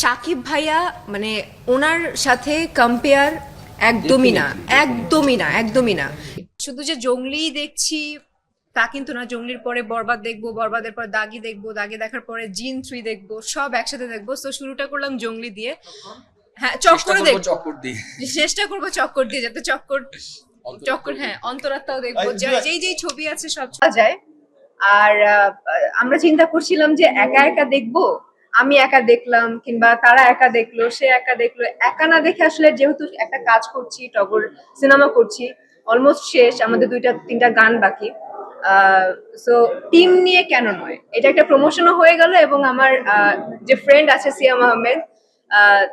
সাকিব ভাইয়া মানে ওনার সাথে কম্পেয়ার একদমই না একদমই না একদমই না। শুধু যে জঙ্গলি দেখছি তা কিন্তু না জঙ্গলির পরে বরবাদ দেখব বরবাদের পর দাগি দেখব দাগি দেখার পরে জিন থ্রি দেখব সব একসাথে দেখব। তো শুরুটা করলাম জঙ্গলি দিয়ে। হ্যাঁ চক্করে দেখব। চক্কর দিয়ে। চেষ্টা করব চক্কর দিয়ে যাতে চক্কর চক্কর হ্যাঁ অন্তরাত্মাও দেখব। যেই যেই ছবি আছে সব যায় আর আমরা চিন্তা করছিলাম যে একা একা দেখব? আমি একা দেখলাম কিংবা তারা একা দেখল, সে একা দেখল, একা না দেখে আসলে যেহেতু একটা কাজ করছি, টগর সিনেমা করছি অলমোস্ট শেষ, আমাদের দুইটা, তিনটা গান বাকি। সো টিম নিয়ে কেন নয়? এটা একটা প্রমোশনও হয়ে গেল এবং আমার যে ফ্রেন্ড আছে সিয়াম আহমেদ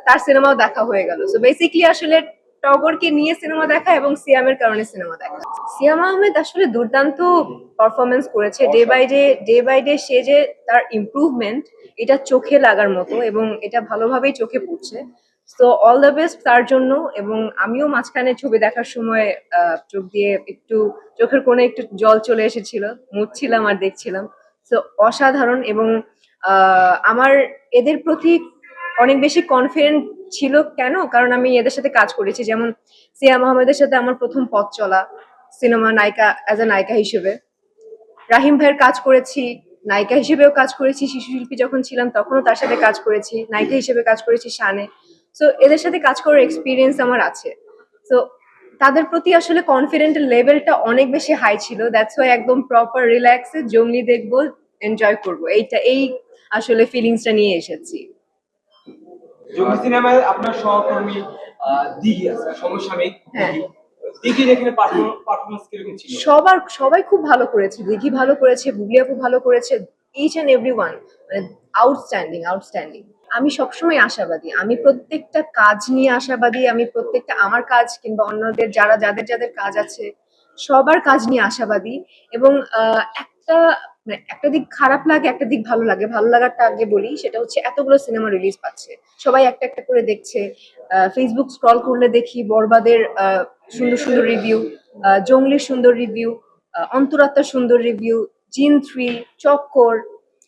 তার সিনেমাও দেখা হয়ে গেল। সো বেসিকলি আসলে টগরকে নিয়ে সিনেমা দেখা এবং সিয়ামের কারণে সিনেমা দেখা। সিয়াম আহমেদ আসলে দুর্দান্ত পারফরমেন্স করেছে। Day by day day by day সে যে তার ইমপ্রুভমেন্ট এটা চোখে লাগার মতো এবং এটা ভালোভাবেই চোখে পড়ছে। তো অল দ্য বেস্ট তার জন্য এবং আমিও মাঝখানে ছবি দেখার সময় চোখ দিয়ে একটু, চোখের কোণে একটু জল চলে এসেছিল, মুছছিলাম আর দেখছিলাম। তো অসাধারণ এবং আমার এদের প্রতি অনেক বেশি কনফিডেন্ট ছিল কেন? কারণ আমি এদের সাথে কাজ করেছি। যেমন সিয়া আহমেদের সাথে আমার প্রথম পথ চলা সিনেমা নায়িকা অ্যাজ এ নায়িকা হিসেবে। রাহিম ভাইয়ের কাজ করেছি, নায়িকা হিসেবেও কাজ করেছি। শিশু শিল্পী যখন ছিলাম, তখনও তার সাথে কাজ করেছি। নায়িকা হিসেবে কাজ করেছি শানে। সো এদের সাথে কাজ করার এক্সপিরিয়েন্স আমার আছে। তো তাদের প্রতি আসলে কনফিডেন্ট লেভেলটা অনেক বেশি হাই ছিল। দ্যাটস ওয়াই একদম প্রপার রিল্যাক্সে জঙ্গলি দেখব এনজয় করব। এইটা, এই আসলে ফিলিংসটা নিয়ে এসেছি। জঙ্গি সিনেমায় আপনার সহকর্মী দিঘি আছে সমসাময়িক হ্যাঁ। সবার সবাই খুব ভালো করেছে দিঘি ভালো করেছে বুবলি আপু ভালো করেছে ইচ অ্যান্ড এভরি ওয়ান মানে আউটস্ট্যান্ডিং আউটস্ট্যান্ডিং আমি সবসময় আশাবাদী আমি প্রত্যেকটা কাজ নিয়ে আশাবাদী আমি প্রত্যেকটা আমার কাজ কিংবা অন্যদের যারা যাদের যাদের কাজ আছে সবার কাজ নিয়ে আশাবাদী এবং আহ, একটা মানে একটা দিক খারাপ লাগে একটা দিক ভালো লাগে। ভালো লাগারটা আগে বলি সেটা হচ্ছে এতগুলো সিনেমা রিলিজ পাচ্ছে। সবাই একটা একটা করে দেখছে। ফেসবুক স্ক্রল করলে দেখি বরবাদের সুন্দর সুন্দর রিভিউ জঙ্গলির সুন্দর রিভিউ অন্তরাত্মার সুন্দর রিভিউ জিন থ্রি চক্কর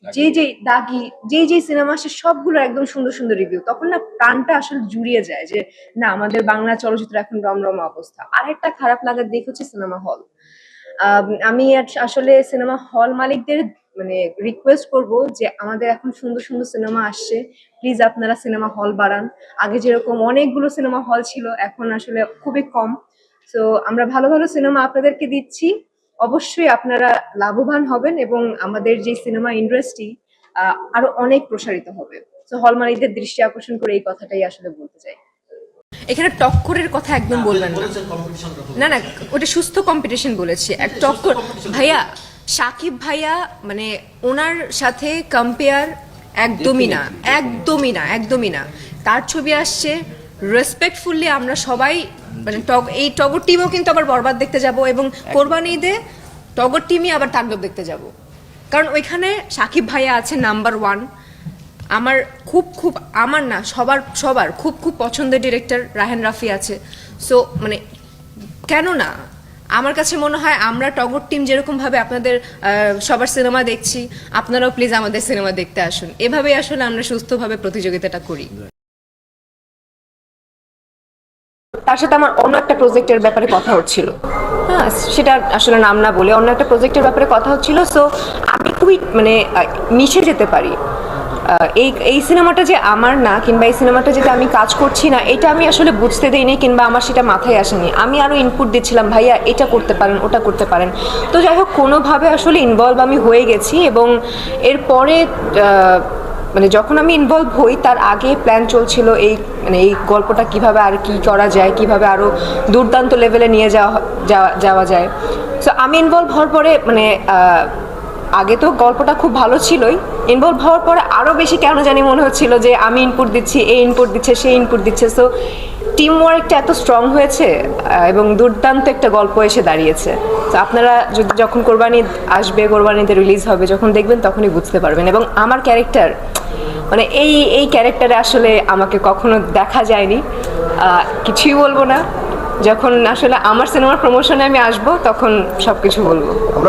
যে যে দাগি যে যে সিনেমা আসে সবগুলো একদম সুন্দর সুন্দর রিভিউ তখন না প্রাণটা আসলে জুড়িয়ে যায় যে না আমাদের বাংলা চলচ্চিত্র এখন রমরমা অবস্থা। আর একটা খারাপ লাগার দিক হচ্ছে সিনেমা হল। আমি আস- আসলে সিনেমা হল মালিকদের মানে রিকোয়েস্ট করব যে আমাদের এখন সুন্দর সুন্দর সিনেমা আসছে। প্লিজ আপনারা সিনেমা হল বাড়ান। আগে যেরকম অনেকগুলো সিনেমা হল ছিল, এখন আসলে খুবই কম। তো আমরা ভালো ভালো সিনেমা আপনাদেরকে দিচ্ছি। অবশ্যই আপনারা লাভবান হবেন এবং আমাদের যে সিনেমা ইন্ডাস্ট্রি আরও অনেক প্রসারিত হবে। তো হল মালিকদের দৃষ্টি আকর্ষণ করে এই কথাটাই আসলে বলতে চাই। এখানে টক্করের কথা একদম বলবেন না। না না ওটা সুস্থ কম্পিটিশন বলেছি। এক টক্কর ভাইয়া সাকিব ভাইয়া মানে ওনার সাথে কম্পেয়ার একদমই না একদমই না একদমই না। তার ছবি আসছে রেসপেক্টফুললি আমরা সবাই মানে টগ এই টগর টিমও কিন্তু আবার বরবাদ দেখতে যাব এবং কোরবানি ঈদে টগর টিমই আবার তাণ্ডব দেখতে যাব। কারণ ওইখানে সাকিব ভাইয়া আছে নাম্বার ওয়ান আমার খুব খুব আমার না সবার সবার খুব খুব পছন্দের ডিরেক্টর রাহেন রাফি আছে। সো মানে কেন না? আমার কাছে মনে হয় আমরা টগর টিম যেরকমভাবে আপনাদের সবার সিনেমা দেখছি আপনারাও প্লিজ আমাদের সিনেমা দেখতে আসুন। এভাবেই আসলে আমরা সুস্থভাবে প্রতিযোগিতাটা করি। তার সাথে আমার অন্য একটা প্রজেক্টের ব্যাপারে কথা হচ্ছিল। হ্যাঁ সেটা আসলে নাম না বলে অন্য একটা প্রজেক্টের ব্যাপারে কথা হচ্ছিল। সো আমি খুবই মানে মিশে যেতে পারি। এই এই সিনেমাটা যে আমার না, কিংবা এই সিনেমাটা যেটা আমি কাজ করছি না, এটা আমি আসলে বুঝতে দেইনি, কিংবা আমার সেটা মাথায় আসেনি। আমি আরও ইনপুট দিচ্ছিলাম, ভাইয়া, এটা করতে পারেন, ওটা করতে পারেন। তো যাই হোক, কোনোভাবে আসলে ইনভলভ আমি হয়ে গেছি এবং এরপরে মানে যখন আমি ইনভলভ হই, তার আগে প্ল্যান চলছিল এই মানে এই গল্পটা কীভাবে আর কি করা যায়, কীভাবে আরও দুর্দান্ত লেভেলে নিয়ে যাওয়া, যাওয়া- যায়। সো আমি ইনভলভ হওয়ার পরে মানে আগে তো গল্পটা খুব ভালো ছিলই। ইনভলভ হওয়ার পরে আরও বেশি কেন জানি মনে হচ্ছিল যে, আমি ইনপুট দিচ্ছি এই ইনপুট দিচ্ছে সেই ইনপুট দিচ্ছে। সো টিম ওয়ার্কটা এত স্ট্রং হয়েছে এবং দুর্দান্ত একটা গল্প এসে দাঁড়িয়েছে। তো আপনারা যদি যখন কোরবানি আসবে, কোরবানিতে রিলিজ হবে, যখন দেখবেন তখনই বুঝতে পারবেন। এবং আমার ক্যারেক্টার মানে এই এই ক্যারেক্টারে আসলে আমাকে কখনো দেখা যায়নি। কিছুই বলব না। যখন আসলে আমার সিনেমার প্রমোশনে আমি আসব, তখন সবকিছু বলব।